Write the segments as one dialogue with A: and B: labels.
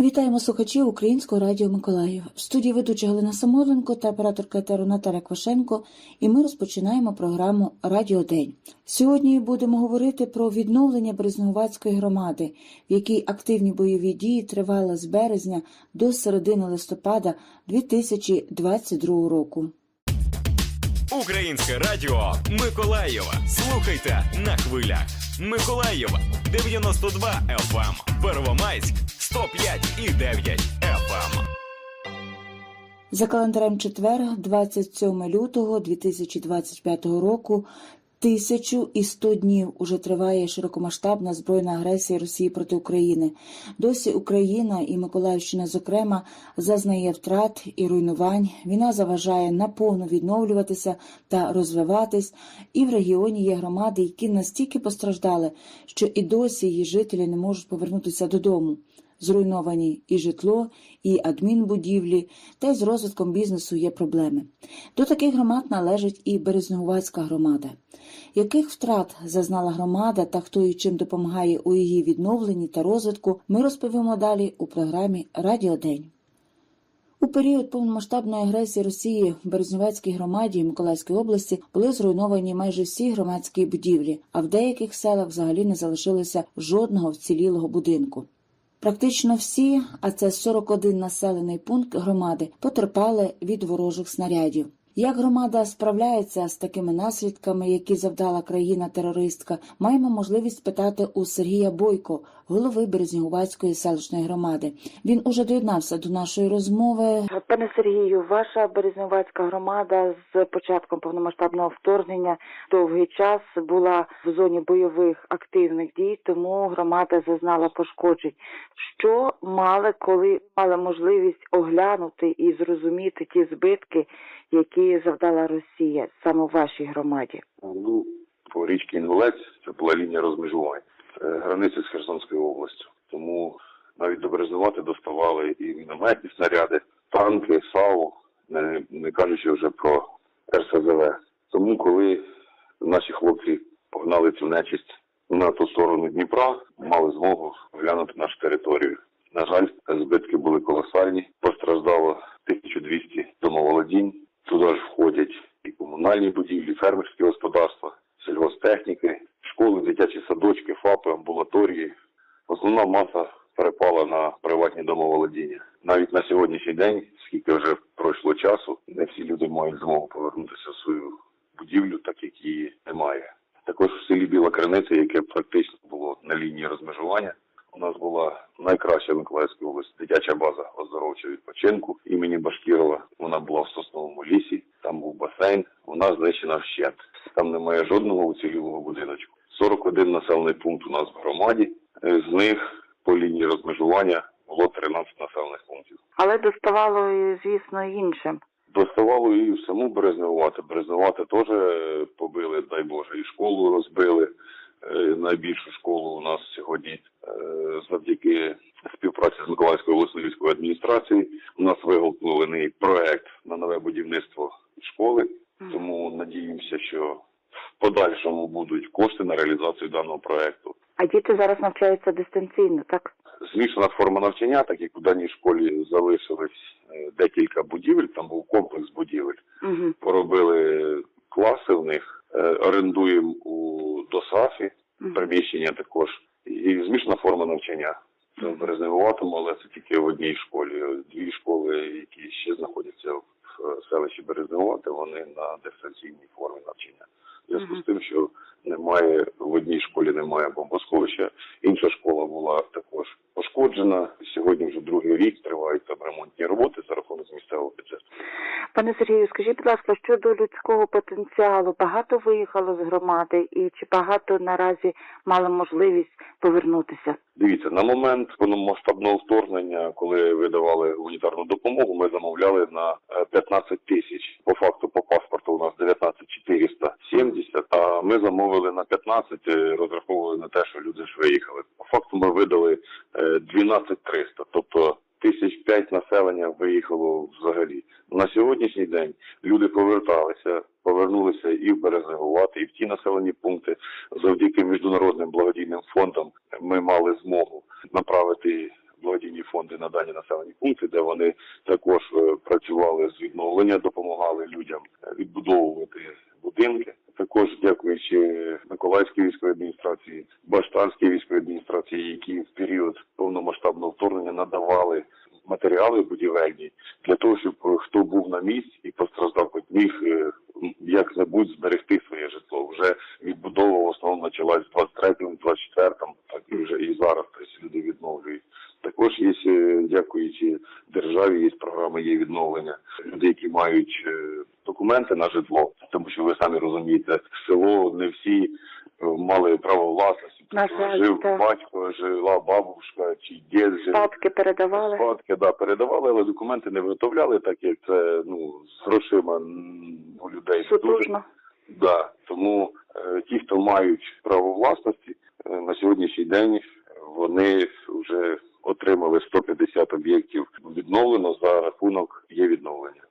A: Вітаємо слухачів Українського радіо Миколаїв. В студії ведуча Галина Самойленко та операторка етеру Наталя Квашенко. І ми розпочинаємо програму Радіо День. Сьогодні будемо говорити про відновлення Березногувацької громади, в якій активні бойові дії тривали з березня до середини листопада 2022 року.
B: Українське радіо Миколаєва. Слухайте на хвилях. Миколаєва 92 FM. Первомайськ 105 і 9 FM.
A: За календарем четвер, 27 лютого 2025 року, тисячу і сто днів уже триває широкомасштабна збройна агресія Росії проти України. Досі Україна і Миколаївщина, зокрема, зазнає втрат і руйнувань. Війна заважає наповну відновлюватися та розвиватись. І в регіоні є громади, які настільки постраждали, що і досі її жителі не можуть повернутися додому зруйновані і житло, і адмінбудівлі, та й з розвитком бізнесу є проблеми. До таких громад належить і Березногувацька громада. Яких втрат зазнала громада та хто і чим допомагає у її відновленні та розвитку, ми розповімо далі у програмі Радіо День. У період повномасштабної агресії Росії в Березнівецькій громаді і Миколаївській області були зруйновані майже всі громадські будівлі, а в деяких селах взагалі не залишилося жодного вцілілого будинку. Практично всі, а це 41 населений пункт громади, потерпали від ворожих снарядів. Як громада справляється з такими наслідками, які завдала країна-терористка, маємо можливість питати у Сергія Бойко, голови Березнігувацької селищної громади. Він уже доєднався до нашої розмови.
C: Пане Сергію, ваша Березнівацька громада з початком повномасштабного вторгнення довгий час була в зоні бойових активних дій, тому громада зазнала пошкоджень. Що мали, коли мали можливість оглянути і зрозуміти ті збитки, які завдала Росія саме в вашій громаді?
D: Ну, по річці Інгулець це була лінія розмежування границі з Херсонською областю. Тому навіть до Березнувати доставали і мінометні снаряди, танки, САУ, не, не кажучи вже про РСЗВ. Тому, коли наші хлопці погнали цю нечисть на ту сторону Дніпра, мали змогу глянути нашу територію. На жаль, збитки були колосальні. Постраждало 1200 домоволодінь. Туди ж входять і комунальні будівлі, фермерські господарства, сільгосптехніки, школи, дитячі садочки, ФАПи, амбулаторії. Основна маса перепала на приватні домоволодіння. Навіть на сьогоднішній день, скільки вже пройшло часу, не всі люди мають змогу повернутися в свою будівлю, так як її немає. Також в селі Біла Криниця, яке практично було на лінії розмежування, у нас була найкраща в Миколаївській області дитяча база оздоровчого відпочинку імені Башкірова. Вона була в сосновому лісі, там був басейн. Вона знищена вщент. Там немає жодного уцілілого будиночку. 41 населений пункт у нас в громаді. Е, З них по лінії розмежування було 13 населених пунктів.
C: Але доставало, звісно, іншим.
D: Доставало і в саму Березневати. Березневати теж е, побили, дай Боже, і школу розбили. Е, Найбільшу школу у нас сьогодні завдяки співпраці з Миколаївською обласною військовою адміністрацією. У нас виготовлений проект на нове будівництво школи. Тому надіємося, що в подальшому будуть кошти на реалізацію даного проекту.
C: А діти зараз навчаються дистанційно, так?
D: Змішана форма навчання, так як у даній школі залишились е, декілька будівель, там був комплекс будівель.
C: Угу.
D: поробили класи в них, е, орендуємо у ДОСАФі приміщення також. І змішана форма навчання. Це в Березневуватому, але це тільки в одній школі. Дві школи, які ще знаходяться в е, селищі Березневувати, вони на дистанційній формі навчання. Зв'язку з тим, що немає в одній школі немає бомбосховища, інша школа була також пошкоджена. Сьогодні вже другий рік тривають там ремонтні роботи за рахунок місцевого бюджету.
C: Пане Сергію, скажіть, будь ласка, щодо людського потенціалу, багато виїхало з громади і чи багато наразі мали можливість повернутися?
D: Дивіться, на момент повномасштабного вторгнення, коли видавали гуманітарну допомогу, ми замовляли на е, 15 тисяч. По факту по паспорту у нас 19 470, а ми замовили на 15, е, розраховували на те, що люди ж виїхали. По факту ми видали е, 12 300, тобто тисяч п'ять населення виїхало взагалі. На сьогоднішній день люди поверталися, повернулися і в Березнегувати, і в ті населені пункти. Завдяки міжнародним благодійним фондам ми мали змогу направити благодійні фонди на дані населені пункти, де вони також е, працювали з відновлення, допомагали людям е, відбудовувати будинки. Також дякуючи Миколаївській військовій адміністрації, Баштанській військовій адміністрації, які в період повномасштабного вторгнення надавали матеріали будівельні для того, щоб хто був на місці і постраждав, міг е, як-небудь зберегти своє житло. Вже відбудова в основному почалась в 23-му, 24-му, так і вже і зараз тобто люди відновлюють. Також є, е, дякуючи державі, є програми є відновлення. Люди, які мають е, документи на житло, тому що ви самі розумієте, село не всі е, мали право власності.
C: На жаль,
D: жив
C: так.
D: батько, жила бабушка чи дід жив.
C: Спадки передавали.
D: Спадки, да, передавали, але документи не виготовляли, так як це ну з грошима у людей дуже.
C: Сутужно.
D: Да. Тому е, ті, хто мають право власності, е, на сьогоднішній день вони вже отримали 150 об'єктів відновлено за рахунок є відновлення.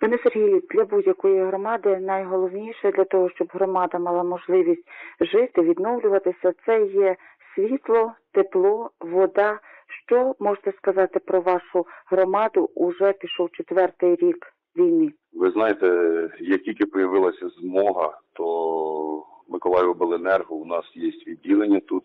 C: Пане Сергію, для будь-якої громади найголовніше для того, щоб громада мала можливість жити, відновлюватися, це є світло, тепло, вода. Що можете сказати про вашу громаду? Уже пішов четвертий рік війни.
D: Ви знаєте, як тільки появилася змога, то Миколаївобленерго у нас є відділення тут.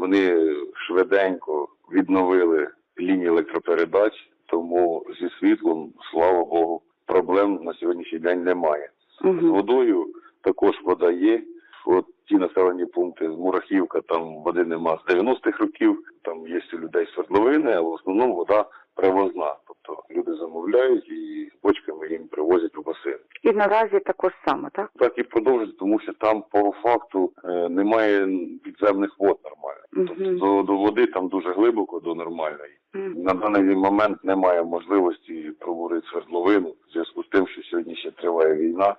D: Вони швиденько відновили лінії електропередач, тому зі світлом, слава Богу, проблем на сьогоднішній день немає. З
C: Угу.
D: водою також вода є. От ті населені пункти з Мурахівка, там води нема з 90-х років. Там є у людей свердловини, а в основному вода привозна. Тобто люди замовляють і бочками їм привозять у басейн.
C: І наразі також саме, так?
D: Так і продовжують, тому що там по факту е, немає підземних вод Тобто до, до води там дуже глибоко до нормальної.
C: Мгм.
D: На даний момент немає можливості проводити свердловину в зв'язку з тим, що сьогодні ще триває війна,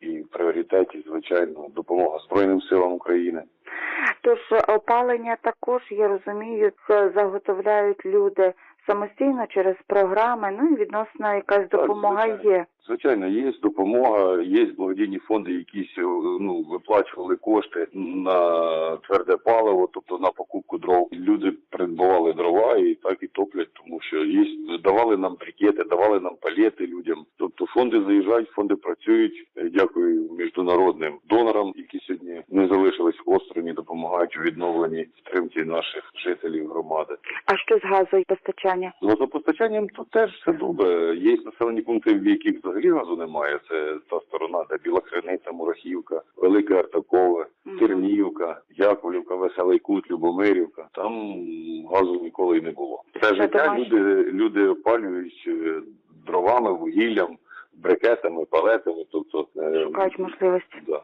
D: і в пріоритеті, звичайно, допомога Збройним силам України.
C: Тож опалення також, я розумію, це заготовляють люди самостійно через програми, ну і відносно якась допомога
D: звичайно.
C: є.
D: Звичайно, є допомога, є благодійні фонди, якісь е, ну виплачували кошти на тверде паливо, тобто на покупку дров. Люди придбавали дрова і так і топлять, тому що є давали нам брикети, давали нам палети людям. Тобто фонди заїжджають, фонди працюють. Е, Дякую міжнародним донорам, які сьогодні не залишились осторонь, і допомагають у відновленні підтримки наших жителів громади.
C: А що з газопостачання?
D: З газопостачанням тут теж все добре. Є населені пункти, в яких взагалі газу немає. Це та сторона, де Біла Криниця, Мурахівка, Велике Артакове. Тернівка, Яковлівка, Веселий Кут, Любомирівка. Там газу ніколи й не було. Все життя люди, люди опалюють е, дровами, вугіллям, брикетами, палетами. Тобто е,
C: Шукають можливості.
D: Да.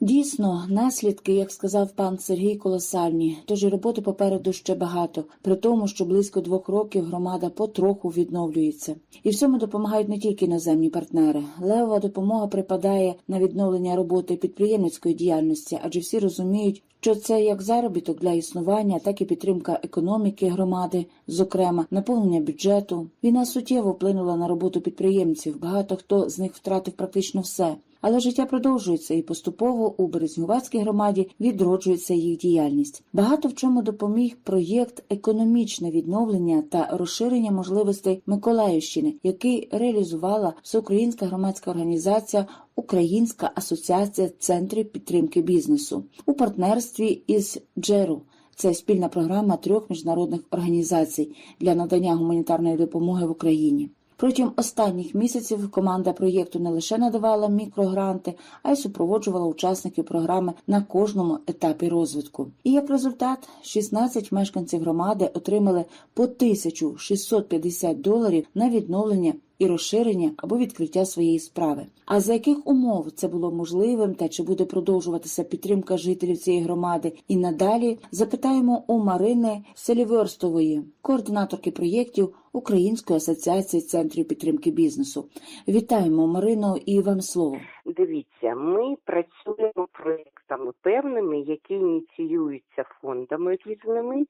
A: Дійсно, наслідки, як сказав пан Сергій, колосальні, тож і роботи попереду ще багато, при тому, що близько двох років громада потроху відновлюється. І в цьому допомагають не тільки іноземні партнери. Левова допомога припадає на відновлення роботи підприємницької діяльності, адже всі розуміють, що це як заробіток для існування, так і підтримка економіки громади, зокрема наповнення бюджету. Війна суттєво вплинула на роботу підприємців. Багато хто з них втратив практично все. Але життя продовжується і поступово у Березнювацькій громаді відроджується їх діяльність. Багато в чому допоміг проєкт економічне відновлення та розширення можливостей Миколаївщини, який реалізувала всеукраїнська громадська організація Українська асоціація центрів підтримки бізнесу у партнерстві із Джеру. Це спільна програма трьох міжнародних організацій для надання гуманітарної допомоги в Україні. Протягом останніх місяців команда проєкту не лише надавала мікрогранти, а й супроводжувала учасників програми на кожному етапі розвитку. І як результат, 16 мешканців громади отримали по 1650 доларів на відновлення і розширення або відкриття своєї справи. А за яких умов це було можливим та чи буде продовжуватися підтримка жителів цієї громади і надалі, запитаємо у Марини Селіверстової, координаторки проєктів Української асоціації центрів підтримки бізнесу. Вітаємо Марино і вам слово.
E: Дивіться, ми працюємо проектами певними, які ініціюються фондами різними,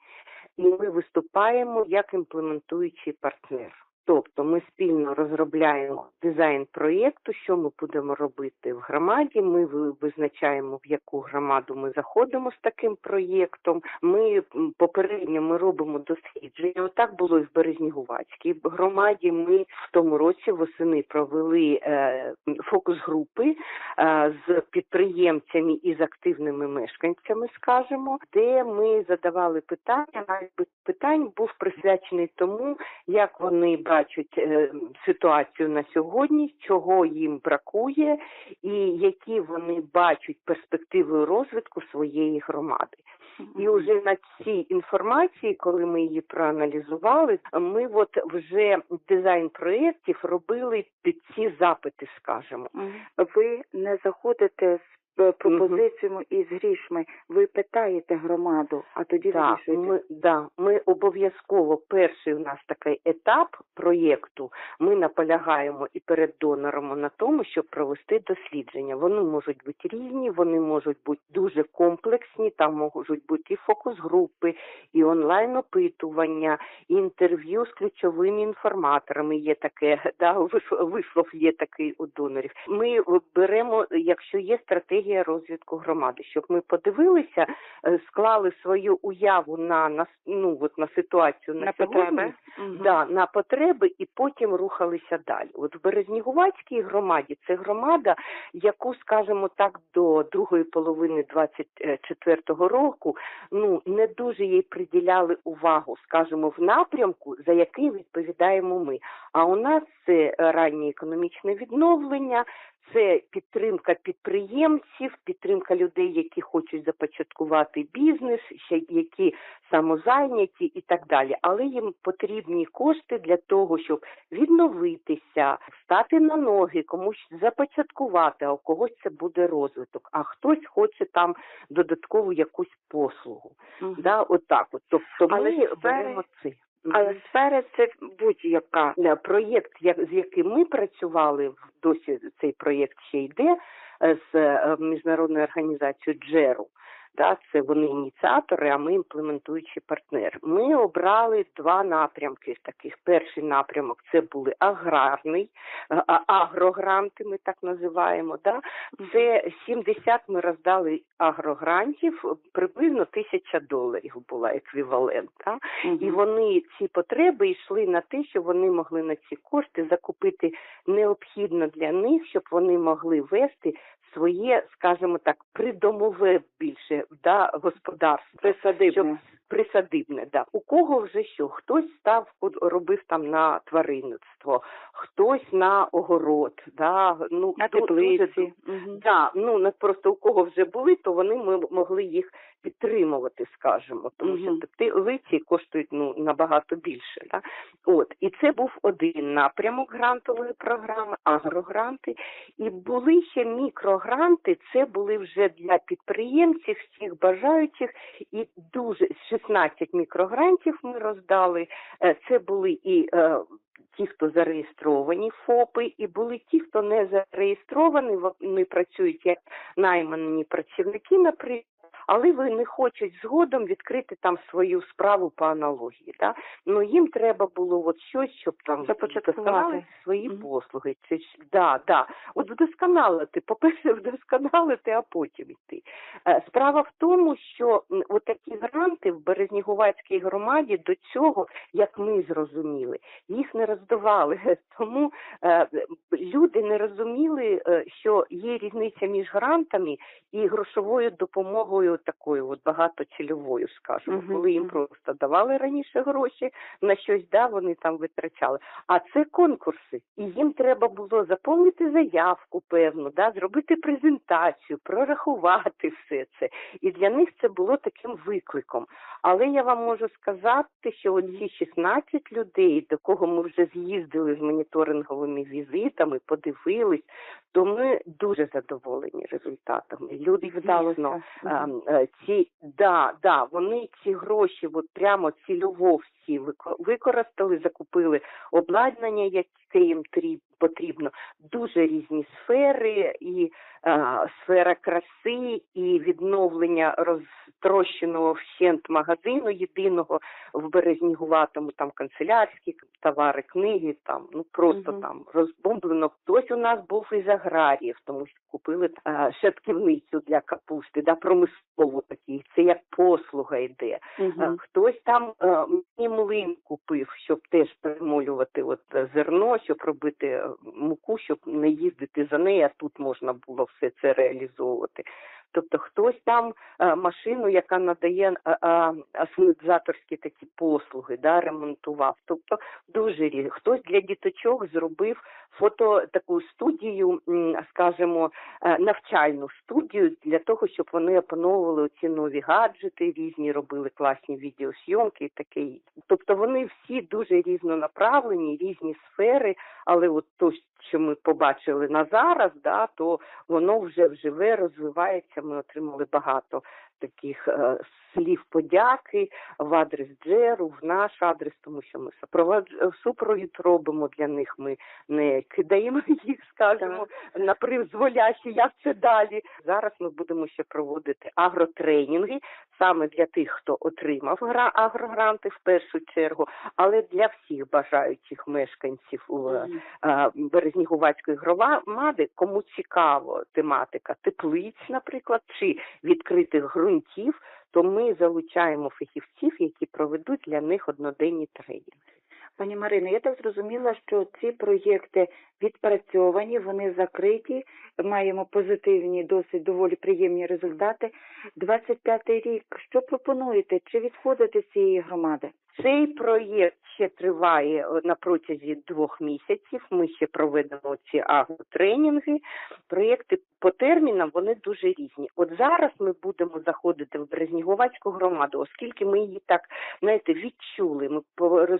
E: і ми виступаємо як імплементуючий партнер. Тобто ми спільно розробляємо дизайн проєкту, що ми будемо робити в громаді. Ми визначаємо, в яку громаду ми заходимо з таким проєктом. Ми попередньо ми робимо дослідження. Отак було і в Березнігувацькій громаді. Ми в тому році восени провели е, фокус-групи е, з підприємцями і з активними мешканцями, скажімо, де ми задавали питання. Навіть питань був присвячений тому, як вони бачать е, ситуацію на сьогодні, чого їм бракує, і які вони бачать перспективи розвитку своєї громади. І вже на цій інформації, коли ми її проаналізували, ми от вже дизайн проєктів робили під ці запити, скажімо.
C: Ви не заходите з пропозиціями і з грішми. Ви питаєте громаду, а тоді
E: Так,
C: вирішуєте.
E: ми, да, ми обов'язково перший у нас такий етап проєкту. Ми наполягаємо і перед донором на тому, щоб провести дослідження. Вони можуть бути різні, вони можуть бути дуже комплексні. Там можуть бути і фокус-групи, і онлайн-опитування, і інтерв'ю з ключовими інформаторами. Є таке, да, вислов є такий у донорів. Ми беремо, якщо є стратегія розвитку громади, щоб ми подивилися, е, склали свою уяву на, на ну от на ситуацію на,
C: На
E: сьогодні,
C: потреби.
E: Да, на потреби і потім рухалися далі. От в Березнігувацькій громаді це громада, яку, скажімо так, до другої половини 24-го року ну не дуже їй приділяли увагу, скажімо, в напрямку, за який відповідаємо ми. А у нас це е, раннє економічне відновлення, це підтримка підприємців, підтримка людей, які хочуть започаткувати бізнес, які самозайняті і так далі. Але їм потрібні кошти для того, щоб відновитися, стати на ноги, комусь започаткувати, а у когось це буде розвиток, а хтось хоче там додаткову якусь послугу.
C: Мгм.
E: Да, отак от. Тобто
C: Але
E: ми
C: сфери-
E: беремо це.
C: Але сфера це будь-яка.
E: Проєкт, як- з яким ми працювали, досі цей проєкт ще йде е, з е, міжнародною організацією Джеру. Да, це вони ініціатори, а ми імплементуючі партнери. Ми обрали два напрямки таких. Перший напрямок це були аграрний, е, агрогранти, ми так називаємо. Да? Це 70 ми роздали агрогрантів, приблизно тисяча доларів була еквівалент. Да? І вони ці потреби йшли на те, що вони могли на ці кошти закупити необхідно для них, щоб вони могли вести своє, скажімо так, придомове більше да, господарство. Щоб присадибне, да. У кого вже що? Хтось став робив там на тваринництво, хтось на огород, да, ну
C: На
E: ду- дуже
C: теплиці.
E: Да, ну не просто у кого вже були, то вони ми могли їх підтримувати, скажімо, тому що
C: Мгм.
E: теплиці коштують ну набагато більше. Да? От і це був один напрямок грантової програми, агрогранти. І були ще мікрогранти. Це були вже для підприємців, всіх бажаючих, і дуже 16 мікрогрантів ми роздали. Е, Це були і е, ті, хто зареєстровані ФОПи, і були ті, хто не зареєстровані, вони працюють як наймані працівники, наприклад. Але ви не хочуть згодом відкрити там свою справу по аналогії. Да? Ну їм треба було от щось, щоб там вдосконалити свої
C: Мгм.
E: послуги. Це да, да. От вдосконалити, по-перше, вдосконалити, а потім йти. Е, Справа в тому, що такі гранти в Березнігувацькій громаді до цього, як ми зрозуміли, їх не роздавали. Тому е, люди не розуміли, е, що є різниця між грантами і грошовою допомогою такою, от багатоцільовою, скажімо, коли їм просто давали раніше гроші на щось, да, вони там витрачали. А це конкурси, і їм треба було заповнити заявку, певну, да, зробити презентацію, прорахувати все це. І для них це було таким викликом. Але я вам можу сказати, що оці 16 людей, до кого ми вже з'їздили з моніторинговими візитами, подивились, то ми дуже задоволені результатами. Люди
C: Вдалося.
E: Ем, е, ці да, да, вони ці гроші от прямо цільово вико- використали, закупили обладнання, яке їм потрібно дуже різні сфери, і е, сфера краси, і відновлення розтрощеного вщент магазину єдиного в Березнігуватому, там канцелярські товари, книги, там ну просто
C: Мгм.
E: там розбомблено. Хтось у нас був із аграріїв, тому що купили е, шатківницю для капусти, да, промислову такі. Це як послуга йде. Е, Хтось там мені млин купив, щоб теж перемолювати от е, зерно, щоб робити е, муку, щоб не їздити за нею, а тут можна було все це реалізовувати. Тобто хтось там е, машину, яка надає е, е, такі послуги, да, ремонтував. Тобто дуже різно. Хтось для діточок зробив фото таку студію, скажімо, навчальну студію для того, щоб вони опановували ці нові гаджети, різні робили класні відеосйомки і таке. Тобто вони всі дуже різнонаправлені, різні сфери, але от що ми побачили на зараз, да, то воно вже вживе розвивається. Ми отримали багато таких е, слів подяки в адрес Джеру, в наш адрес, тому що ми супровід робимо для них. Ми не кидаємо їх, скажімо, на призволяще, як це далі. Зараз ми будемо ще проводити агротренінги саме для тих, хто отримав агрогранти в першу чергу, але для всіх бажаючих мешканців е, Березнігувацької громади, кому цікаво тематика теплиць, наприклад, чи відкритих ґрунтів, то ми залучаємо фахівців, які проведуть для них одноденні тренінги.
C: Пані Марино, я так зрозуміла, що ці проєкти відпрацьовані, вони закриті, маємо позитивні, досить доволі приємні результати. 25-й рік, що пропонуєте? Чи відходите з цієї громади?
E: Цей проєкт ще триває е, на протязі двох місяців. Ми ще проведемо ці агротренінги. Проєкти по термінам вони дуже різні. От зараз ми будемо заходити в Березнігувацьку громаду, оскільки ми її так знаєте відчули. Ми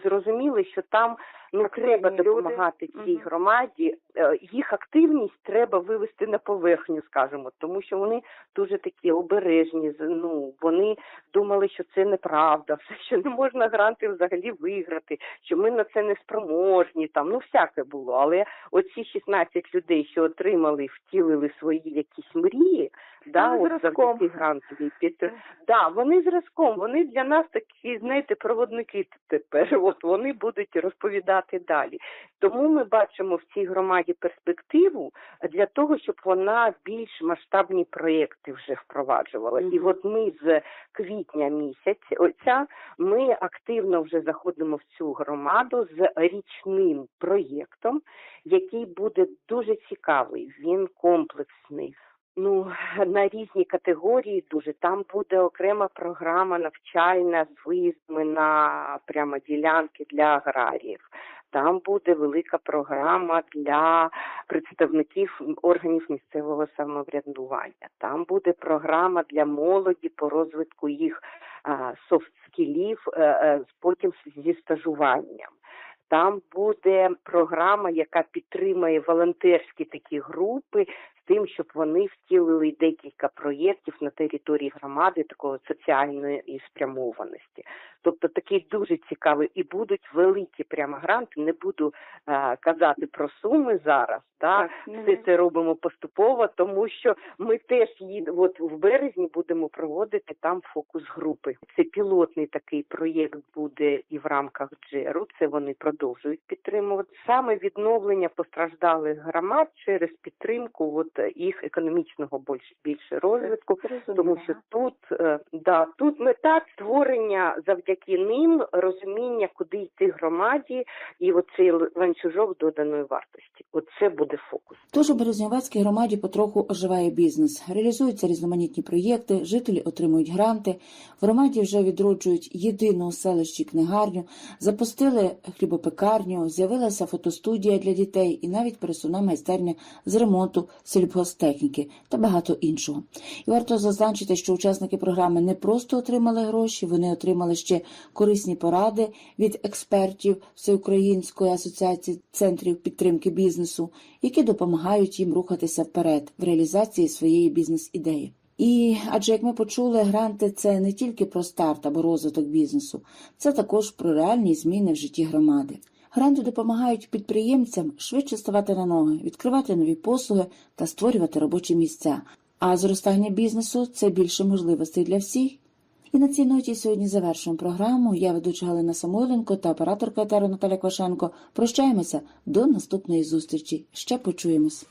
E: зрозуміли, що там ну треба
C: люди.
E: допомагати цій громаді. Е, Їх активність треба вивести на поверхню, скажімо, тому що вони дуже такі обережні. Ну вони думали, що це неправда, що не можна гранти взагалі виграти, що ми на це не спроможні. Там ну всяке було. Але оці 16 людей, що отримали, втілили свої якісь мрії, да,
C: Ну,
E: от
C: зразком.
E: завдяки грантовій підтримці. Да, вони зразком, вони для нас такі, знаєте, проводники тепер. От вони будуть розповідати далі. Тому ми бачимо в цій громаді перспективу для того, щоб вона більш масштабні проєкти вже впроваджувала. І от ми з квітня місяць, оця ми активно вже заходимо в цю громаду з річним проєктом, який буде дуже цікавий. Він комплексний. Ну, на різні категорії дуже. Там буде окрема програма навчальна з виїздами на прямо ділянки для аграріїв. Там буде велика програма для представників органів місцевого самоврядування. Там буде програма для молоді по розвитку їх софт-скілів, е, е, потім зі стажуванням. Там буде програма, яка підтримує волонтерські такі групи тим, щоб вони втілили декілька проєктів на території громади такої соціальної спрямованості. Тобто такий дуже цікавий і будуть великі прямо гранти. Не буду е, казати про суми зараз. Так,
C: Так,
E: все це робимо поступово, тому що ми теж їдемо от в березні будемо проводити там фокус групи. Це пілотний такий проєкт буде і в рамках джеру. Це вони продовжують підтримувати саме відновлення постраждалих громад через підтримку от їх економічного більш більше розвитку. Тому що тут е, да тут мета створення завдяки ним розуміння, куди йти громаді, і оцей ланцюжок доданої вартості. Оце буде фокус.
A: Тож у Березнівецькій громаді потроху оживає бізнес, реалізуються різноманітні проєкти, жителі отримують гранти. В громаді вже відроджують єдину у селищі книгарню, запустили хлібопекарню, з'явилася фотостудія для дітей і навіть пересувна майстерня з ремонту сільгосптехніки та багато іншого. І варто зазначити, що учасники програми не просто отримали гроші, вони отримали ще корисні поради від експертів Всеукраїнської асоціації центрів підтримки бізнесу, які допомагають їм рухатися вперед в реалізації своєї бізнес-ідеї. І адже, як ми почули, гранти це не тільки про старт або розвиток бізнесу, це також про реальні зміни в житті громади. Гранти допомагають підприємцям швидше ставати на ноги, відкривати нові послуги та створювати робочі місця. А зростання бізнесу це більше можливостей для всіх. І на цій ноті сьогодні завершуємо програму. Я ведуча Галина Самойленко та операторка етеру Наталя Квашенко. Прощаємося до наступної зустрічі. Ще почуємось.